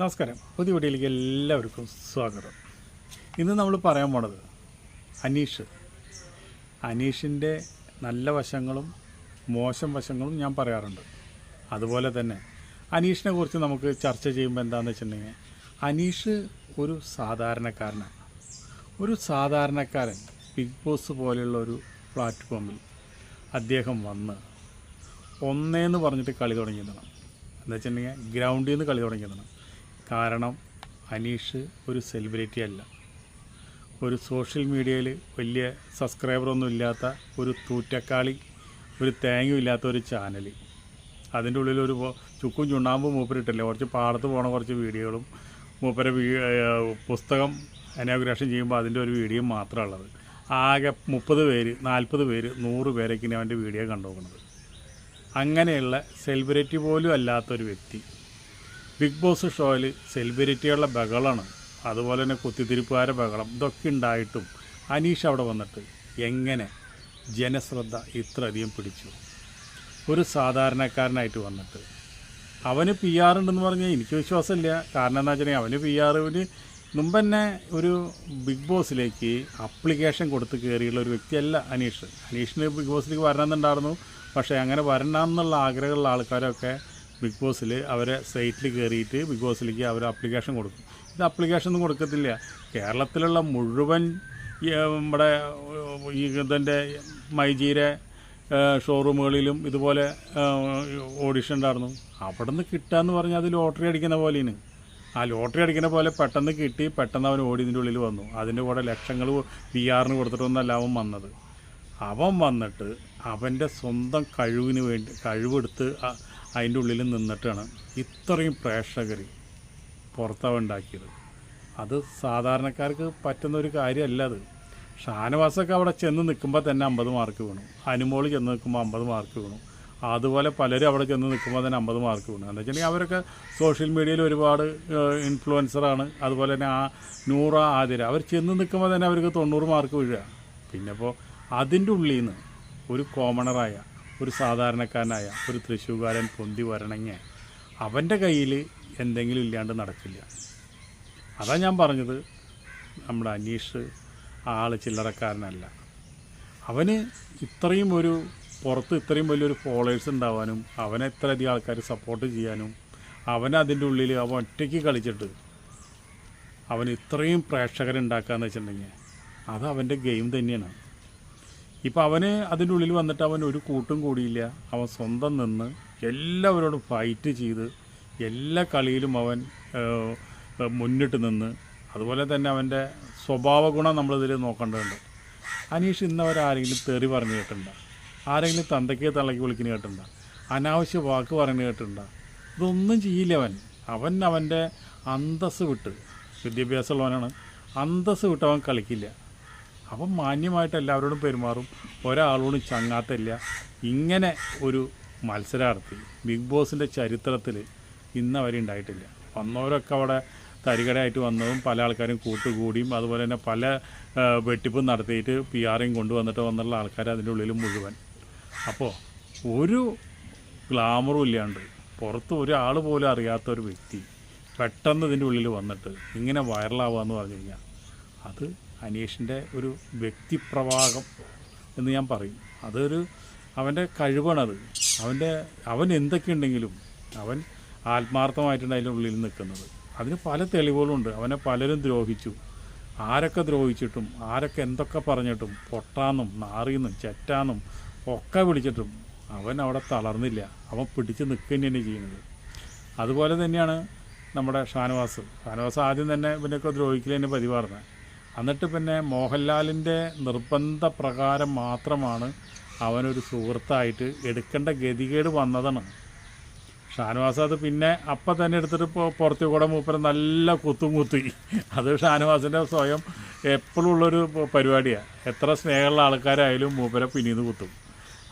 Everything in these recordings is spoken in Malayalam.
നമസ്കാരം. പുതിയ വീഡിയോയിലേക്ക് എല്ലാവർക്കും സ്വാഗതം. ഇന്ന് നമ്മൾ പറയാൻ പോണത് അനീഷ്. അനീഷിന്റെ നല്ല വശങ്ങളും മോശം വശങ്ങളും ഞാൻ പറയാറുണ്ട്. അതുപോലെ തന്നെ അനീഷിനെ കുറിച്ച് നമുക്ക് ചർച്ച ചെയ്യുമ്പോൾ എന്താണെന്ന് വെച്ചിട്ടുണ്ടെങ്കിൽ അനീഷ് ഒരു സാധാരണക്കാരനാണ്. ഒരു സാധാരണക്കാരൻ ബിഗ് ബോസ് പോലെയുള്ള ഒരു പ്ലാറ്റ്ഫോമിൽ അദ്ദേഹം വന്ന് ഒന്നേന്ന് പറഞ്ഞിട്ട് കളി തുടങ്ങിയതാണ്. എന്താ വെച്ചിട്ടുണ്ടെങ്കിൽ ഗ്രൗണ്ടിൽ നിന്ന് കളി തുടങ്ങിയതാണ്. കാരണം അനീഷ് ഒരു സെലിബ്രിറ്റി അല്ല. ഒരു സോഷ്യൽ മീഡിയയിൽ വലിയ സബ്സ്ക്രൈബറൊന്നും ഇല്ലാത്ത ഒരു തൂറ്റക്കാളി ഒരു തേങ്ങയില്ലാത്ത ഒരു ചാനൽ അതിന്റെ ഉള്ളിൽ ഒരു ചുക്കും ചുണ്ണാമ്പും മൂപ്പരിട്ടില്ല? കുറച്ച് പാടത്ത് പോണ കുറച്ച് വീഡിയോകളും മൂപ്പരെ പുസ്തകം അനോഗ്രേഷൻ ചെയ്യുമ്പോൾ അതിന്റെ ഒരു വീഡിയോ മാത്രമുള്ളത് ആകെ മുപ്പത് പേര് നാൽപ്പത് പേര് നൂറ് പേരൊക്കെയാണ് അവന്റെ വീഡിയോ കണ്ടുപോകുന്നത് അങ്ങനെയുള്ള സെലിബ്രിറ്റി പോലും അല്ലാത്തൊരു വ്യക്തി. ബിഗ് ബോസ് ഷോയിൽ സെലിബ്രിറ്റികളുടെ ബഹളമാണ് അതുപോലെ തന്നെ കുത്തിത്തിരിപ്പുകാരെ ബഹളം. ഇതൊക്കെ ഉണ്ടായിട്ടും അനീഷ് അവിടെ വന്നിട്ട് എങ്ങനെ ജനശ്രദ്ധ ഇത്രയധികം പിടിച്ചു? ഒരു സാധാരണക്കാരനായിട്ട് വന്നിട്ട്. അവന് പി ആർ ഉണ്ടെന്ന് പറഞ്ഞാൽ എനിക്ക് വിശ്വാസമില്ല. കാരണം എന്താ വെച്ചിട്ടുണ്ടെങ്കിൽ അവന് പി ആറിന് മുമ്പ് തന്നെ ഒരു ബിഗ് ബോസിലേക്ക് അപ്ലിക്കേഷൻ കൊടുത്ത് കയറിയുള്ള ഒരു വ്യക്തിയല്ല അനീഷ്. അനീഷിന് ബിഗ് ബോസിലേക്ക് വരണമെന്നുണ്ടായിരുന്നു. പക്ഷേ അങ്ങനെ വരണമെന്നുള്ള ആഗ്രഹമുള്ള ആൾക്കാരൊക്കെ ബിഗ് ബോസിൽ അവരെ സൈറ്റിൽ കയറിയിട്ട് ബിഗ് ബോസിലേക്ക് അവർ അപ്ലിക്കേഷൻ കൊടുക്കും. ഇത് അപ്ലിക്കേഷൻ ഒന്നും കൊടുക്കത്തില്ല. കേരളത്തിലുള്ള മുഴുവൻ നമ്മുടെ ഈ ഇതിന്റെ മൈജീരെ ഷോറൂമുകളിലും ഇതുപോലെ ഓഡിഷൻ ഉണ്ടായിരുന്നു. അവിടെ നിന്ന് കിട്ടുകയെന്ന് പറഞ്ഞാൽ അത് ലോട്ടറി അടിക്കുന്ന പോലെയാണ്. ആ ലോട്ടറി അടിക്കുന്ന പോലെ പെട്ടെന്ന് കിട്ടി പെട്ടെന്ന് അവൻ ഓടി ഇതിന്റെ ഉള്ളിൽ വന്നു. അതിന്റെ കൂടെ ലക്ഷങ്ങൾ പി ആറിന് കൊടുത്തിട്ടൊന്നല്ല അവൻ വന്നത്. അവൻ വന്നിട്ട് അവന്റെ സ്വന്തം കഴിവിന് വേണ്ടി കഴിവെടുത്ത് അതിന്റെ ഉള്ളിൽ നിന്നിട്ടാണ് ഇത്രയും പ്രേക്ഷകർ പുറത്തവ ഉണ്ടാക്കിയത് അത് സാധാരണക്കാർക്ക് പറ്റുന്ന ഒരു കാര്യമല്ല അത്. ഷാനവാസൊക്കെ അവിടെ ചെന്ന് നിൽക്കുമ്പോൾ തന്നെ അമ്പത് മാർക്ക് വീണു. അനുമോൾ ചെന്ന് നിൽക്കുമ്പോൾ അമ്പത് മാർക്ക് വീണു. അതുപോലെ പലരും അവിടെ ചെന്ന് നിൽക്കുമ്പോൾ തന്നെ അമ്പത് മാർക്ക് വീണു. എന്താ വെച്ചിട്ടുണ്ടെങ്കിൽ അവരൊക്കെ സോഷ്യൽ മീഡിയയിൽ ഒരുപാട് ഇൻഫ്ലുവൻസറാണ്. അതുപോലെ തന്നെ ആ നൂറ ആതിര അവർ ചെന്ന് നിൽക്കുമ്പോൾ തന്നെ അവർക്ക് തൊണ്ണൂറ് മാർക്ക് വീഴുക. പിന്നെ ഇപ്പോൾ അതിന്റെ ഉള്ളിൽ നിന്ന് ഒരു കോമണറായ ഒരു സാധാരണക്കാരനായ ഒരു തൃശ്ശൂകാരൻ പൊന്തി വരണമെങ്കിൽ അവന്റെ കയ്യിൽ എന്തെങ്കിലും ഇല്ലാണ്ട് നടക്കില്ല. അതാണ് ഞാൻ പറഞ്ഞത്. നമ്മുടെ അനീഷ് ആൾ ചില്ലറക്കാരനല്ല. അവന് ഇത്രയും ഒരു പുറത്ത് ഇത്രയും വലിയൊരു ഫോളോവേഴ്സ് ഉണ്ടാവാനും അവനെ ഇത്രയധികം ആൾക്കാർ സപ്പോർട്ട് ചെയ്യാനും അവനതിന്റെ ഉള്ളിൽ അവൻ ഒറ്റയ്ക്ക് കളിച്ചിട്ട് അവൻ ഇത്രയും പ്രേക്ഷകരുണ്ടാക്കാന്ന് വെച്ചിട്ടുണ്ടെങ്കിൽ അത് അവന്റെ ഗെയിം തന്നെയാണ്. ഇപ്പം അവന് അതിന്റെ ഉള്ളിൽ വന്നിട്ട് അവൻ ഒരു കൂട്ടും കൂടിയില്ല. അവൻ സ്വന്തം നിന്ന് എല്ലാവരോടും ഫൈറ്റ് ചെയ്ത് എല്ലാ കളിയിലും അവൻ മുന്നിട്ട് നിന്ന് അതുപോലെ തന്നെ അവന്റെ സ്വഭാവ ഗുണം നമ്മളിതിൽ നോക്കേണ്ടതുണ്ട്. അനീഷ് ഇന്നവരാരെങ്കിലും തെറി പറഞ്ഞു കേട്ടിട്ടുണ്ട്? ആരെങ്കിലും തന്തയ്ക്ക് തള്ളക്കി വിളിക്കുന്ന കേട്ടിട്ടുണ്ട്? അനാവശ്യ വാക്ക് പറഞ്ഞു കേട്ടിട്ടുണ്ട്? ഇതൊന്നും ചെയ്യില്ല അവൻ. അവൻ അവന്റെ അന്തസ്സ് വിട്ട് വിദ്യാഭ്യാസമുള്ളവനാണ് അന്തസ്സ് വിട്ട് അവൻ കളിക്കില്ല. അവൻ മാന്യമായിട്ട് എല്ലാവരോടും പെരുമാറും. ഒരാളോടും ചങ്ങാത്തില്ല ഇങ്ങനെ ഒരു മത്സരാർത്ഥി ബിഗ് ബോസിന്റെ ചരിത്രത്തിൽ ഇന്ന് വരെ ഉണ്ടായിട്ടില്ല. വന്നവരൊക്കെ അവിടെ തരികടയായിട്ട് വന്നതും പല ആൾക്കാരും കൂട്ടുകൂടിയും അതുപോലെ തന്നെ പല വെട്ടിപ്പും നടത്തിയിട്ട് പി ആറേയും കൊണ്ടുവന്നിട്ട് വന്നുള്ള ആൾക്കാർ അതിന്റെ ഉള്ളിൽ മുഴുവൻ. അപ്പോൾ ഒരു ഗ്ലാമറും ഇല്ലാണ്ട് പുറത്ത് ഒരാൾ പോലും അറിയാത്ത ഒരു വ്യക്തി പെട്ടെന്ന് ഇതിന്റെ ഉള്ളിൽ വന്നിട്ട് ഇങ്ങനെ വൈറലാവുക എന്ന് പറഞ്ഞു കഴിഞ്ഞാൽ അത് അനീഷിന്റെ ഒരു വ്യക്തിപ്രവാഹം എന്ന് ഞാൻ പറയും. അതൊരു അവന്റെ കഴിവാണത്. അവന്റെ അവൻ എന്തൊക്കെ ഉണ്ടെങ്കിലും അവൻ ആത്മാർത്ഥമായിട്ടാണ് അതിന്റെ ഉള്ളിൽ നിൽക്കുന്നത്. അതിന് പല തെളിവുകളുണ്ട്. അവനെ പലരും ദ്രോഹിച്ചു. ആരൊക്കെ ദ്രോഹിച്ചിട്ടും ആരൊക്കെ എന്തൊക്കെ പറഞ്ഞിട്ടും പൊട്ടാന്നും നാറിയെന്നും ചെറ്റാന്നും ഒക്കെ വിളിച്ചിട്ടും അവൻ അവിടെ തളർന്നില്ല. അവൻ പിടിച്ച് നിൽക്കുക തന്നെയാണ് ചെയ്യുന്നത്. അതുപോലെ തന്നെയാണ് നമ്മുടെ ഷാനവാസ്. ഷാനവാസ് ആദ്യം തന്നെ ഇവനൊക്കെ ദ്രോഹിക്കൽ തന്നെ പതിവാർന്നത് എന്നിട്ട് പിന്നെ മോഹൻലാലിന്റെ നിർബന്ധ പ്രകാരം മാത്രമാണ് അവനൊരു സുഹൃത്തായിട്ട് എടുക്കേണ്ട ഗതികേട് വന്നതാണ്. ഷാനവാസ് അത് പിന്നെ അപ്പം തന്നെ എടുത്തിട്ട് ഇപ്പോൾ പുറത്തു കൂടെ മൂപ്പരം നല്ല കുത്തും കുത്തി. അത് ഷാനവാസിന്റെ സ്വയം എപ്പോഴും ഉള്ളൊരു പരിപാടിയാണ് എത്ര സ്നേഹമുള്ള ആൾക്കാരായാലും മൂപ്പരെ പിന്നീന്ന് കുത്തും.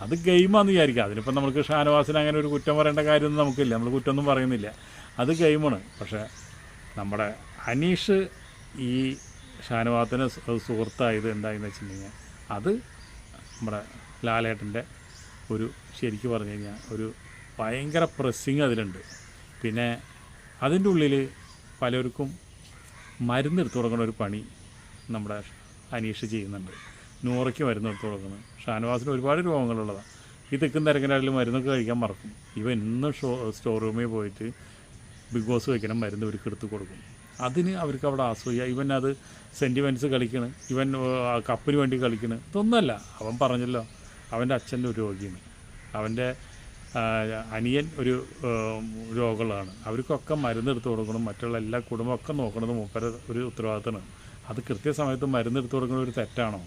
അത് ഗെയിമാന്ന് വിചാരിക്കുക അതിനിപ്പോൾ നമുക്ക് ഷാനവാസിന് അങ്ങനെ ഒരു കുറ്റം പറയേണ്ട കാര്യമൊന്നും നമുക്കില്ല. നമ്മൾ കുറ്റമൊന്നും പറയുന്നില്ല. അത് ഗെയിമാണ്. പക്ഷേ നമ്മുടെ അനീഷ് ഈ ഷാനവാസിന് സു- സുഹൃത്തായത് എന്തായെന്ന് വെച്ചിട്ടുണ്ടെങ്കിൽ അത് നമ്മുടെ ലാലേട്ടന്റെ ഒരു ശരിക്കും പറഞ്ഞു കഴിഞ്ഞാൽ ഒരു ഭയങ്കര പ്രസ്സിങ് അതിലുണ്ട്. പിന്നെ അതിന്റെ ഉള്ളിൽ പലർക്കും മരുന്ന് എടുത്തു കൊടുക്കുന്ന ഒരു പണി നമ്മുടെ അനീഷ് ചെയ്യുന്നുണ്ട്. നൂറയ്ക്ക് മരുന്ന് എടുത്തു കൊടുക്കുന്നത് ഷാനവാസിന് ഒരുപാട് രോഗങ്ങളുള്ളതാണ്. ഈ തെക്കും ആളിൽ മരുന്നൊക്കെ കഴിക്കാൻ മറക്കും. ഇവ എന്നും ഷോ സ്റ്റോർ റൂമിൽ പോയിട്ട് ബിഗ് ബോസ് വയ്ക്കണം മരുന്ന് ഇവർക്ക് എടുത്ത് കൊടുക്കും. അതിന് അവർക്ക് അവിടെ ആസ്വദിക്കുക ഇവൻ അത് സെന്റിമെന്റ്സ് കളിക്കണ്. ഇവൻ കപ്പിന് വേണ്ടി കളിക്കണ്. ഇതൊന്നുമല്ല. അവൻ പറഞ്ഞല്ലോ അവന്റെ അച്ഛന്റെ ഒരു രോഗിയാണ്. അവന്റെ അനിയൻ ഒരു രോഗമുള്ളതാണ് അവർക്കൊക്കെ മരുന്ന് എടുത്തു കൊടുക്കണം. മറ്റുള്ള എല്ലാ കുടുംബമൊക്കെ നോക്കുന്നത് മൂപ്പര ഒരു ഉത്തരവാദിത്തമാണ്. അത് കൃത്യസമയത്ത് മരുന്ന് എടുത്തു കൊടുക്കുന്ന ഒരു തെറ്റാണോ?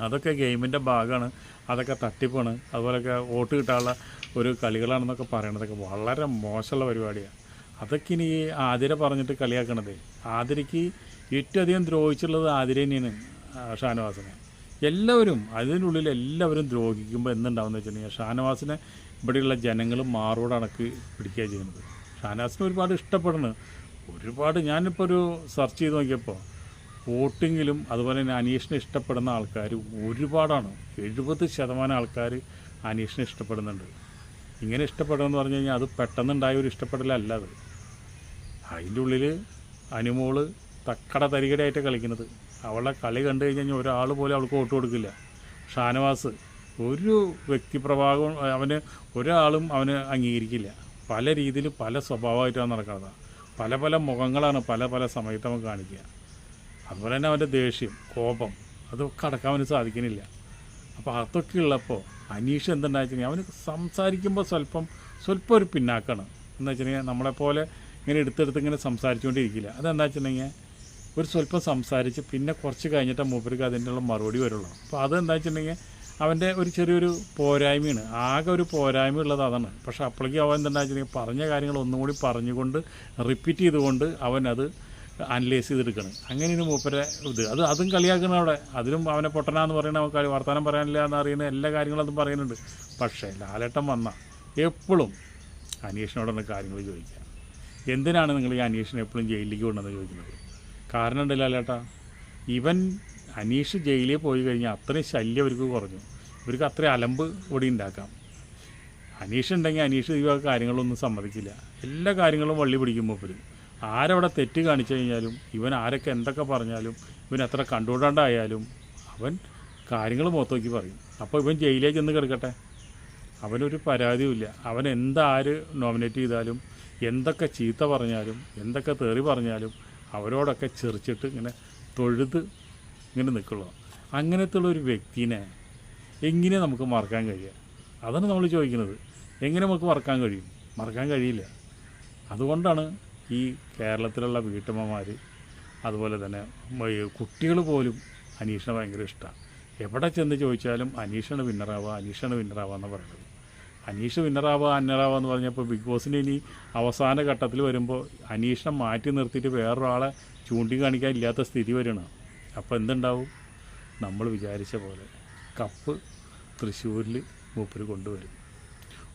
അതൊക്കെ ഗെയിമിന്റെ ഭാഗമാണ്. അതൊക്കെ തട്ടിപ്പാണ്. അതുപോലെയൊക്കെ വോട്ട് കിട്ടാനുള്ള ഒരു കളികളാണെന്നൊക്കെ പറയണതൊക്കെ വളരെ മോശമുള്ള പരിപാടിയാണ്. അതൊക്കെ ഇനി ആതിര പറഞ്ഞിട്ട് കളിയാക്കണത്. ആതിരയ്ക്ക് ഏറ്റവും അധികം ദ്രോഹിച്ചുള്ളത് ആതിര തന്നെയാണ് ഷാനവാസിനെ. എല്ലാവരും അതിനുള്ളിൽ എല്ലാവരും ദ്രോഹിക്കുമ്പോൾ എന്തുണ്ടാവുമെന്ന് വെച്ചിട്ടുണ്ടെങ്കിൽ ഷാനവാസിനെ ഇവിടെയുള്ള ജനങ്ങൾ മാറോടണക്ക് പിടിക്കുക ചെയ്യുന്നത്. ഷാനവാസിനെ ഒരുപാട് ഇഷ്ടപ്പെടുന്നു. ഒരുപാട് ഞാനിപ്പോൾ ഒരു സെർച്ച് ചെയ്ത് നോക്കിയപ്പോൾ വോട്ടിങ്ങിലും അതുപോലെ തന്നെ അനീഷിനെ ഇഷ്ടപ്പെടുന്ന ആൾക്കാർ ഒരുപാടാണ്. എഴുപത് ശതമാനം ആൾക്കാർ അനീഷിനെ ഇഷ്ടപ്പെടുന്നുണ്ട്. ഇങ്ങനെ ഇഷ്ടപ്പെടണമെന്ന് പറഞ്ഞു കഴിഞ്ഞാൽ അത് പെട്ടെന്നുണ്ടായ ഒരു ഇഷ്ടപ്പെടലല്ല അത്. അതിന്റെ ഉള്ളിൽ അനുമോൾ തക്കട തരികടയായിട്ട് കളിക്കുന്നത്. അവളെ കളി കണ്ടു കഴിഞ്ഞ് കഴിഞ്ഞാൽ ഒരാൾ പോലും അവൾക്ക് വോട്ട് കൊടുക്കില്ല. ഷാനവാസ് ഒരു വ്യക്തിപ്രഭാവം അവന് ഒരാളും അവന് അംഗീകരിക്കില്ല. പല രീതിയിൽ പല സ്വഭാവമായിട്ടാണ് നടക്കുന്നത്. പല പല മുഖങ്ങളാണ് പല പല സമയത്ത് അവൻ കാണിക്കുക. അതുപോലെ തന്നെ അവന്റെ ദേഷ്യം കോപം അതൊക്കെ അടക്കാൻ അവന് സാധിക്കുന്നില്ല അപ്പോൾ അതൊക്കെ ഉള്ളപ്പോൾ അനീഷ് എന്തുണ്ടാ വെച്ചാൽ അവന് സംസാരിക്കുമ്പോൾ സ്വല്പം സ്വല്പം ഒരു പിന്നാക്കാണ്. എന്ന് വെച്ചിട്ടുണ്ടെങ്കിൽ നമ്മളെപ്പോലെ ഇങ്ങനെ എടുത്തെടുത്ത് ഇങ്ങനെ സംസാരിച്ചുകൊണ്ടിരിക്കില്ല. അതെന്താ വെച്ചിട്ടുണ്ടെങ്കിൽ ഒരു സ്വല്പം സംസാരിച്ച് പിന്നെ കുറച്ച് കഴിഞ്ഞിട്ട് മൂപ്പർക്ക് ഉള്ള മറുപടി വരുള്ളൂ. അപ്പോൾ അതെന്താ വെച്ചിട്ടുണ്ടെങ്കിൽ അവന്റെ ഒരു ചെറിയൊരു പോരായ്മയാണ്. ആകെ ഒരു പോരായ്മ ഉള്ളത് അതാണ്. പക്ഷേ അപ്പോഴേക്കും അവൻ എന്താ വെച്ചിട്ടുണ്ടെങ്കിൽ പറഞ്ഞ കാര്യങ്ങൾ ഒന്നുകൂടി പറഞ്ഞുകൊണ്ട് റിപ്പീറ്റ് ചെയ്തുകൊണ്ട് അവനത് അനലൈസ് ചെയ്തെടുക്കണം. അങ്ങനെയാണ് മൂപ്പരെ ഇത്. അത് അതും കളിയാക്കണം അവിടെ. അതിലും അവനെ പൊട്ടനാന്ന് പറയുന്ന നമുക്ക് വർത്തമാനം പറയാനില്ല എന്ന് അറിയുന്ന എല്ലാ കാര്യങ്ങളും അതും പറയുന്നുണ്ട്. പക്ഷേ ലാലേട്ടൻ വന്ന എപ്പോഴും അന്വേഷണോടൊന്ന് കാര്യങ്ങൾ ചോദിക്കുക. എന്തിനാണ് നിങ്ങൾ ഈ അന്വേഷണം എപ്പോഴും ജയിലിലേക്ക് കൊണ്ടുവന്ന് ചോദിക്കുന്നത്? കാരണം ഉണ്ട് ലാലേട്ടാ? ഇവൻ അനീഷ് ജയിലിൽ പോയി കഴിഞ്ഞാൽ അത്രയും ശല്യം അവർക്ക് കുറഞ്ഞു. ഇവർക്ക് അത്രയും അലമ്പ് ഇവിടെ ഉണ്ടാക്കാം. അനീഷ് ഉണ്ടെങ്കിൽ അനീഷ് ഈ കാര്യങ്ങളൊന്നും സമ്മതിക്കില്ല. എല്ലാ കാര്യങ്ങളും വള്ളി പിടിക്കുമ്പോൾ മൂപ്പര്. ആരവിടെ തെറ്റ് കാണിച്ചു കഴിഞ്ഞാലും ഇവൻ ആരൊക്കെ എന്തൊക്കെ പറഞ്ഞാലും ഇവൻ എത്ര കണ്ടുകൂടാണ്ടായാലും അവൻ കാര്യങ്ങൾ മുഖത്തോക്കി പറയും. അപ്പോൾ ഇവൻ ജയിലിലേക്ക് ചെന്ന് കിടക്കട്ടെ? അവനൊരു പരാതിയുമില്ല അവൻ എന്താര് നോമിനേറ്റ് ചെയ്താലും എന്തൊക്കെ ചീത്ത പറഞ്ഞാലും എന്തൊക്കെ തെറി പറഞ്ഞാലും അവരോടൊക്കെ ചെറിച്ചിട്ട് ഇങ്ങനെ തൊഴുത് ഇങ്ങനെ നിൽക്കുള്ളൂ. അങ്ങനത്തെ ഉള്ളൊരു വ്യക്തിനെ എങ്ങനെ നമുക്ക് മറക്കാൻ കഴിയുക? അതാണ് നമ്മൾ ചോദിക്കുന്നത്. എങ്ങനെ നമുക്ക് മറക്കാൻ കഴിയും? മറക്കാൻ കഴിയില്ല. അതുകൊണ്ടാണ് ഈ കേരളത്തിലുള്ള വീട്ടമ്മമാർ അതുപോലെ തന്നെ കുട്ടികൾ പോലും അനീഷിനെ ഭയങ്കര ഇഷ്ടമാണ് എവിടെ ചെന്ന് ചോദിച്ചാലും അനീഷാണ് വിന്നറാവുക അനീഷാണ് വിന്നറാവുക എന്ന് പറയുന്നത് അനീഷ് വിന്നറാവുക അന്നറാവുക എന്ന് പറഞ്ഞപ്പോൾ ബിഗ് ബോസിന് ഇനി അവസാന ഘട്ടത്തിൽ വരുമ്പോൾ അനീഷിനെ മാറ്റി നിർത്തിയിട്ട് വേറൊരാളെ ചൂണ്ടിക്കാണിക്കാൻ ഇല്ലാത്ത സ്ഥിതി വരണം അപ്പോൾ എന്തുണ്ടാവും? നമ്മൾ വിചാരിച്ച പോലെ കപ്പ് തൃശ്ശൂരിൽ മൂപ്പര് കൊണ്ടുവരും.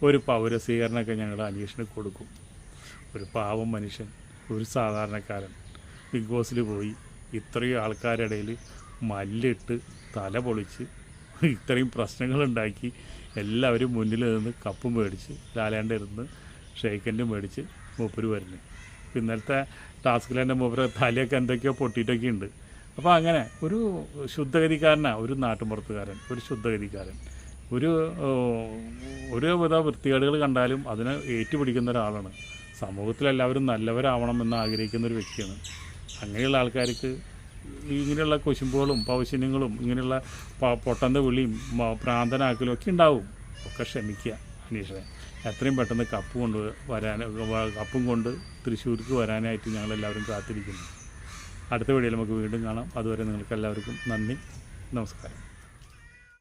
ഒരു പൗരസ്വീകരണമൊക്കെ ഞങ്ങൾ അനീഷിന് കൊടുക്കും. ഒരു പാവം മനുഷ്യൻ ഒരു സാധാരണക്കാരൻ. ബിഗ് ബോസിൽ പോയി ഇത്രയും ആൾക്കാരുടെ ഇടയിൽ മല്ലിട്ട് തല പൊളിച്ച് ഇത്രയും പ്രശ്നങ്ങളുണ്ടാക്കി എല്ലാവരും മുന്നിൽ നിന്ന് കപ്പും മേടിച്ച് ലാലേന്റെ ഇരുന്ന് ഷെയ്ക്കന്റെ മേടിച്ച് മൂപ്പര് വരുന്നത് ഇന്നലത്തെ ടാസ്കിൽ തന്നെ മൂപ്പര് തലയൊക്കെ എന്തൊക്കെയോ പൊട്ടിയിട്ടൊക്കെ ഉണ്ട്. അപ്പോൾ അങ്ങനെ ഒരു ശുദ്ധഗതിക്കാരനാണ് ഒരു നാട്ടുമ്പുറത്തുകാരൻ ഒരു ശുദ്ധഗതിക്കാരൻ. ഒരു ഏഹ്, ഒരു വിധ വൃത്തികേടുകൾ കണ്ടാലും അതിനെ ഏറ്റുപിടിക്കുന്ന ഒരാളാണ്. സമൂഹത്തിലെല്ലാവരും നല്ലവരാവണം എന്ന് ആഗ്രഹിക്കുന്ന ഒരു വ്യക്തിയാണ്. അങ്ങനെയുള്ള ആൾക്കാർക്ക് ഇങ്ങനെയുള്ള കൊശുമ്പുകളും പൗശന്യങ്ങളും ഇങ്ങനെയുള്ള പൊട്ടന്ത വിളിയും പ്രാന്തനാക്കലും ഒക്കെ ഉണ്ടാവും. ഒക്കെ ക്ഷമിക്കുക അനീഷനെ. എത്രയും പെട്ടെന്ന് കപ്പ് കൊണ്ട് വരാൻ കപ്പും കൊണ്ട് തൃശ്ശൂർക്ക് വരാനായിട്ട് ഞങ്ങളെല്ലാവരും കാത്തിരിക്കുന്നു. അടുത്ത വീഡിയോയിൽ നമുക്ക് വീണ്ടും കാണാം. അതുവരെ നിങ്ങൾക്കെല്ലാവർക്കും നന്ദി. നമസ്കാരം.